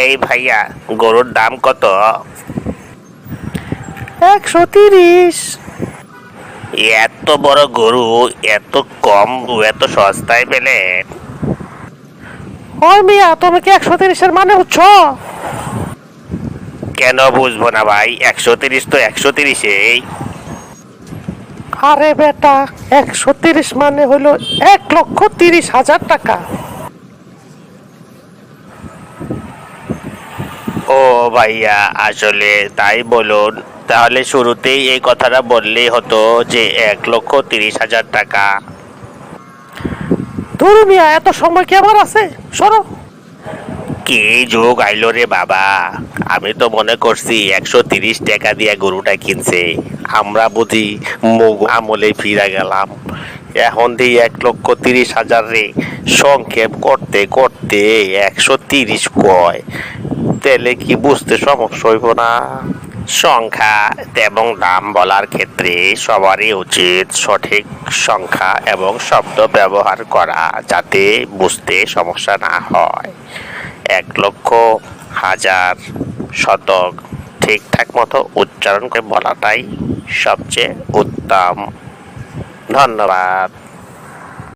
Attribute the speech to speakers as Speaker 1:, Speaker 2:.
Speaker 1: এই ভাইয়া গরুর দাম কত?
Speaker 2: একশো তিরিশ।
Speaker 1: এত বড় গরু এত কম এত সস্তায়
Speaker 2: ওই মিয়া তুমি কি একশো তিরিশের মানে উঠছ
Speaker 1: কেন বুঝব না ভাই একশো তিরিশ তো একশো তিরিশেই।
Speaker 2: আরে বেটা একশো তিরিশ মানে হলো এক লক্ষ তিরিশ হাজার টাকা।
Speaker 1: ভাইয়া আসলে তাই বলুন। তাহলে শুরুতেই এই কথাটা বললেই হতো যে এক লক্ষ তিরিশ হাজার টাকা।
Speaker 2: ধরু মিয়া এত সময় কি আমার আছে? সরো।
Speaker 1: কি যোগ আইলো রে বাবা। আমি তো মনে করছি একশো তিরিশ টাকা দিয়ে গরুটা কিনছে। আমরা বুঝি মুগ আমলে ফিরে গেলাম। এখন দিয়ে এক লক্ষ তিরিশ হাজার রে সংক্ষেপ করতে করতে একশো তিরিশ কয়। তাহলে কি বুঝতে সমস্যা হইব না? সংখ্যা এবং দাম বলার ক্ষেত্রে সবারই উচিত সঠিক সংখ্যা এবং শব্দ ব্যবহার করা যাতে বুঝতে সমস্যা না হয়। এক লক্ষ, হাজার, শতক ঠিকঠাক মতো উচ্চারণ করে বলাটাই সবচেয়ে উত্তম। ধন্যবাদ।